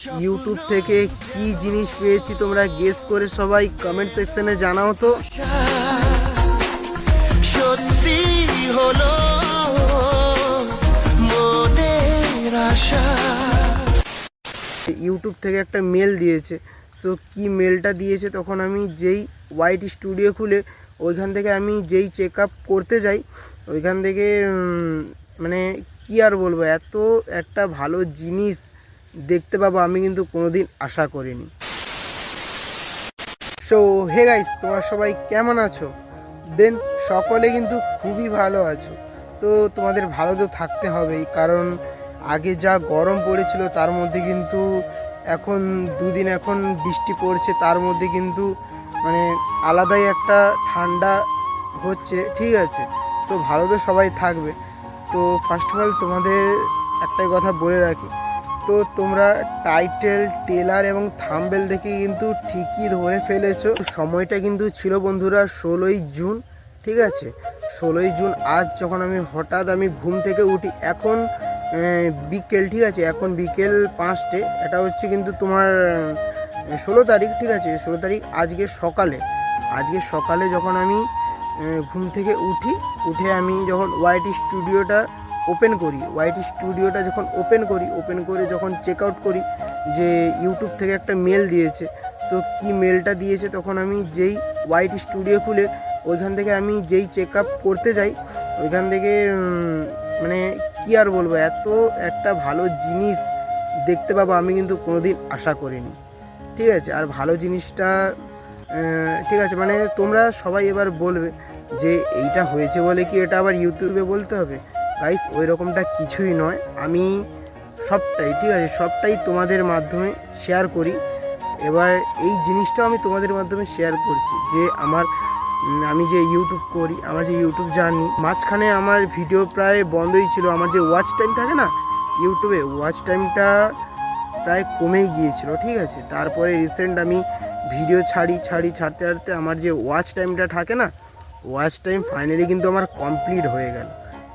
YouTube থেকে কি জিনিস পেয়েছি তোমরা গেস করে সবাই কমেন্ট সেকশনে জানাও তো। সত্যি হলো মনের আশা। ইউটিউব থেকে একটা মেল দিয়েছে। সো কি মেলটা দিয়েছে তখন আমি যেই হোয়াইট স্টুডিও খুলে ওইখান থেকে আমি যেই চেক আপ করতে যাই ওইখান থেকে মানে কি আর বলব এত একটা ভালো জিনিস দেখতে পাবো, আমি কিন্তু কোনোদিন আশা করিনি। সো হে গাইস তোমরা সবাই কেমন আছো? দেন সকলে কিন্তু খুবই ভালো আছো। তো তোমাদের ভালো তো থাকতে হবেই, কারণ আগে যা গরম পড়েছিল, তার মধ্যে কিন্তু এখন, দুদিন এখন বৃষ্টি পড়ছে, তার মধ্যে কিন্তু মানে আলাদাই একটা ঠান্ডা হচ্ছে, ঠিক আছে? তো ভালো তো সবাই থাকবে। তো ফার্স্ট অফ অল তোমাদের একটাই কথা বলে রাখি তো তোমরা টাইটেল টেলার এবং থাম্বেল দেখে কিন্তু ঠিকই ধরে ফেলেছো। সময়টা কিন্তু ছিল বন্ধুরা ষোলোই জুন, ঠিক আছে? ষোলোই জুন, আজ যখন আমি হঠাৎ আমি ঘুম থেকে উঠি, এখন বিকেল, ঠিক আছে? এখন বিকেল পাঁচটে, এটা হচ্ছে কিন্তু তোমার ষোলো তারিখ, ঠিক আছে? ষোলো তারিখ, আজকে সকালে আজকে সকালে যখন আমি ঘুম থেকে উঠি, উঠে আমি যখন ওয়াইট স্টুডিওটা ওপেন করি ওয়াইটি স্টুডিওটা যখন ওপেন করি, ওপেন করে যখন চেক আউট করি যে ইউটিউব থেকে একটা মেল দিয়েছে, তো কি মেলটা দিয়েছে তখন আমি যেই ওয়াইটি স্টুডিও খুলে ওইখান থেকে আমি যেই চেক আপ করতে যাই, ওইখান থেকে মানে কী আর বলব, এত একটা ভালো জিনিস দেখতে পাবো আমি কিন্তু কোনোদিন আশা করিনি। ঠিক আছে? আর ভালো জিনিসটা ঠিক আছে মানে তোমরা সবাই এবার বলবে যে এইটা হয়েছে বলে কি এটা আবার ইউটিউবে বলতে হবে? গাইস ওই রকমটা কিছুই নয়। আমি সবটাই, ঠিক আছে, সবটাই তোমাদের মাধ্যমে শেয়ার করি। এবার এই জিনিসটাও আমি তোমাদের মাধ্যমে শেয়ার করছি যে আমার আমি যে ইউটিউব করি, আমার যে ইউটিউব জার্নি মাঝখানে আমার ভিডিও প্রায় বন্ধই ছিল। আমার যে ওয়াচ টাইম থাকে না ইউটিউবে ওয়াচ টাইমটা প্রায় কমেই গিয়েছিল, ঠিক আছে? তারপরে রিসেন্ট আমি ভিডিও ছাড়ি ছাড়ি, ছাড়তে ছাড়তে আমার যে ওয়াচ টাইমটা থাকে না ওয়াচ টাইম ফাইনালি কিন্তু আমার কমপ্লিট হয়ে গেল।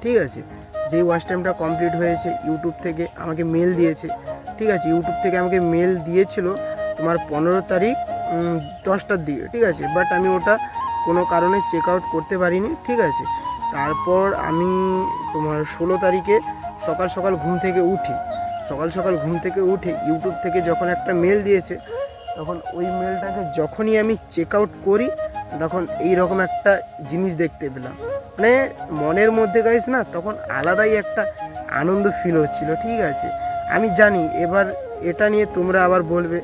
ঠিক আছে। যেই ওয়াচ টাইমটা কমপ্লিট হয়েছে ইউটিউব থেকে আমাকে মেল দিয়েছে, ঠিক আছে। ইউটিউব থেকে আমাকে মেল দিয়েছিল তোমার পনেরো তারিখ দশটার দিকে, ঠিক আছে। বাট আমি ওটা কোনো কারণে চেক আউট করতে পারিনি, ঠিক আছে। তারপর আমি তোমার ষোলো তারিখে সকাল সকাল ঘুম থেকে উঠি। সকাল সকাল ঘুম থেকে উঠে ইউটিউব থেকে যখন একটা মেল দিয়েছে, তখন ওই মেলটাকে যখনই আমি চেক আউট করি, তখন এই রকম একটা জিনিস দেখতে পেলাম। মানে মনের মধ্যে গাইস না তখন আলাদাই একটা আনন্দ ফিল হচ্ছিল, ঠিক আছে? আমি জানি, এবার এটা নিয়ে তোমরা আবার বলবে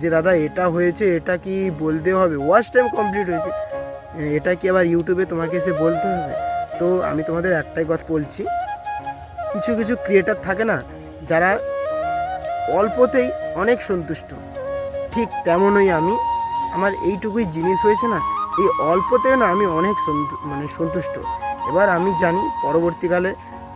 যে, দাদা, এটা হয়েছে, এটা কি বলতে হবে? ওয়াচ টাইম কমপ্লিট হয়েছে। এটা কি আবার ইউটিউবে তোমাকে এসে বলতে হবে? তো আমি তোমাদের একটাই কথা বলছি, কিছু কিছু ক্রিয়েটার থাকে না, যারা অল্পতেই অনেক সন্তুষ্ট। ঠিক তেমনই আমি। আমার এইটুকুই জিনিস হয়েছে না এই অল্পতে না আমি অনেক মানে সন্তুষ্ট। এবার আমি জানি পরবর্তীকালে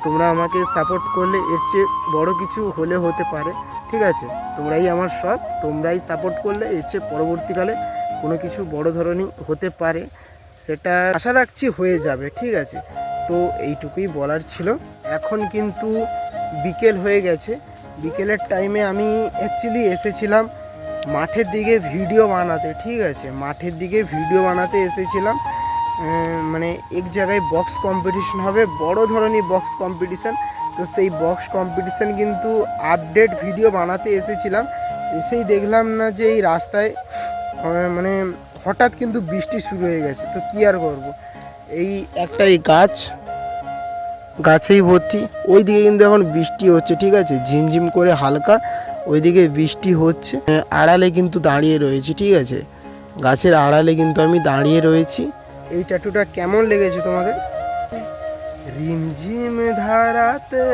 তোমরা আমাকে সাপোর্ট করলে এর চেয়ে বড় কিছু হলে হতে পারে। ঠিক আছে? তোমরাই আমার সব তোমরাই সাপোর্ট করলে এর চেয়ে পরবর্তীকালে কোনো কিছু বড় ধরনের হতে পারে। সেটা আশা রাখছি হয়ে যাবে, ঠিক আছে? তো এইটুকুই বলার ছিল। এখন কিন্তু বিকেল হয়ে গেছে। বিকেলের টাইমে আমি অ্যাকচুয়ালি এসেছিলাম মাঠের দিকে ভিডিও বানাতে, ঠিক আছে? মাঠের দিকে ভিডিও বানাতে এসেছিলাম। মানে এক জায়গায় বক্স কম্পিটিশন হবে, বড় ধরনের বক্স কম্পিটিশন তো সেই বক্স কম্পিটিশন কিন্তু আপডেট ভিডিও বানাতে এসেছিলাম। এসেই দেখলাম না যে এই রাস্তায় মানে হঠাৎ কিন্তু বৃষ্টি শুরু হয়ে গেছে। তো কী আর করব? এই একটাই গাছ, গাছেই ভর্তি। ওই দিকে কিন্তু এখন বৃষ্টি হচ্ছে, ঠিক আছে? ঝিমঝিম করে হালকা। ওইদিকে বৃষ্টি হচ্ছে। আড়ালে কিন্তু দাঁড়িয়ে রয়েছি ঠিক আছে? গাছের আড়ালে কিন্তু আমি দাঁড়িয়ে রয়েছি। এই ট্যাটুটা কেমন লেগেছে তোমাদের? রিমঝিম ধারাতে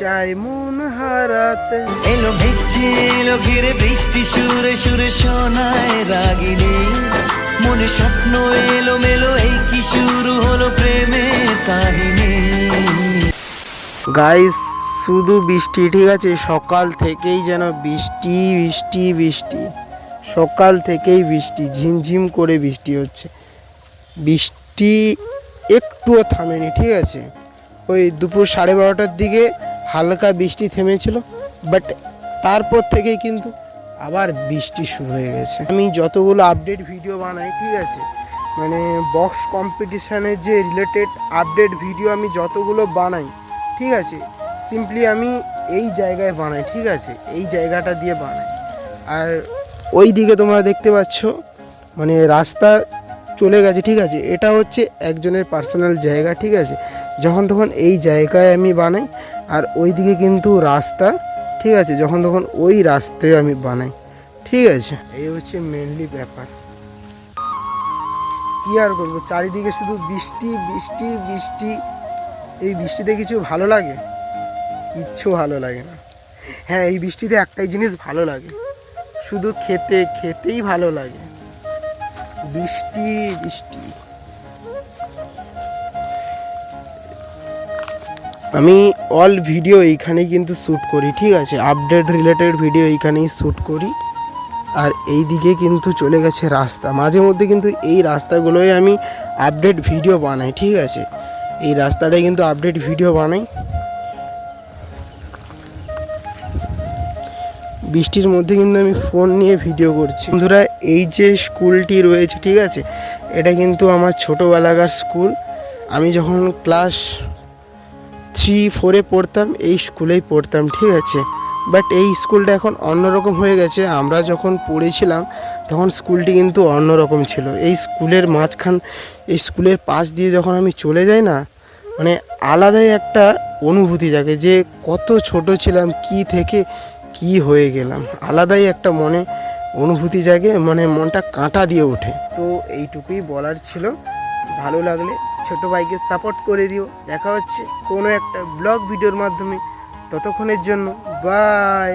চাই মন হারাতে। এলো ভিজছে এলো ঘিরে বৃষ্টি সুরে সুরে শোনায় রাগিনী মনে স্বপ্ন এলো মেলো এই কি শুরু হলো প্রেমের কাহিনী। গাইস শুধু বৃষ্টি, ঠিক আছে? সকাল থেকেই যেন বৃষ্টি বৃষ্টি বৃষ্টি। সকাল থেকেই বৃষ্টি, ঝিমঝিম করে বৃষ্টি হচ্ছে। বৃষ্টি একটুও থামেনি, ঠিক আছে? ওই দুপুর সাড়ে বারোটার দিকে হালকা বৃষ্টি থেমেছিল বাট তারপর থেকেই কিন্তু আবার বৃষ্টি শুরু হয়ে গেছে। আমি যতগুলো আপডেট ভিডিও বানাই, ঠিক আছে? মানে বক্স কম্পিটিশানের যে রিলেটেড আপডেট ভিডিও আমি যতগুলো বানাই, ঠিক আছে? সিম্পলি আমি এই জায়গায় বানাই, ঠিক আছে? এই জায়গাটা দিয়ে বানাই। আর ওই দিকে তোমরা দেখতে পাচ্ছ মানে রাস্তা চলে গেছে, ঠিক আছে? এটা হচ্ছে একজনের পার্সোনাল জায়গা, ঠিক আছে? যখন তখন এই জায়গায় আমি বানাই, আর ওই দিকে কিন্তু রাস্তা, ঠিক আছে? যখন তখন ওই রাস্তায় আমি বানাই, ঠিক আছে? এই হচ্ছে মেনলি ব্যাপার। কি আর করব? চারিদিকে শুধু বৃষ্টি বৃষ্টি বৃষ্টি। এই বৃষ্টিতে কিছু ভালো লাগে? কিচ্ছু ভালো লাগে না। হ্যাঁ এই বৃষ্টিতে একটাই জিনিস ভালো লাগে। শুধু খেতে, খেতেই ভালো লাগে। বৃষ্টি বৃষ্টি। আমি অল ভিডিও এইখানেই কিন্তু শ্যুট করি, ঠিক আছে? আপডেট রিলেটেড ভিডিও এইখানেই শ্যুট করি। আর এই দিকে কিন্তু চলে গেছে রাস্তা। মাঝে মধ্যে কিন্তু এই রাস্তাগুলোই আমি আপডেট ভিডিও বানাই, ঠিক আছে? এই রাস্তাটাই কিন্তু আপডেট ভিডিও বানাই। বৃষ্টির মধ্যে কিন্তু আমি ফোন নিয়ে ভিডিও করছি। বন্ধুরা, এই যে স্কুলটি রয়েছে, ঠিক আছে? এটা কিন্তু আমার ছোটোবেলাকার স্কুল। আমি যখন ক্লাস থ্রি, ফোরে পড়তাম, এই স্কুলেই পড়তাম, ঠিক আছে? বাট এই স্কুলটা এখন অন্যরকম হয়ে গেছে। আমরা যখন পড়েছিলাম, তখন স্কুলটি কিন্তু অন্যরকম ছিল। এই স্কুলের মাঝখান, এই স্কুলের পাশ দিয়ে যখন আমি চলে যাই না মানে আলাদাই একটা অনুভূতি জাগে যে কত ছোট ছিলাম, কি থেকে কি হয়ে গেলাম? আলাদাই একটা মনে অনুভূতি জাগে মানে মনটা কাঁটা দিয়ে ওঠে। তো এইটুকুই বলার ছিল। ভালো লাগলে ছোট ভাইকে সাপোর্ট করে দিও। দেখা হচ্ছে কোনো একটা ব্লগ ভিডিওর মাধ্যমে। ততক্ষণের জন্য বাই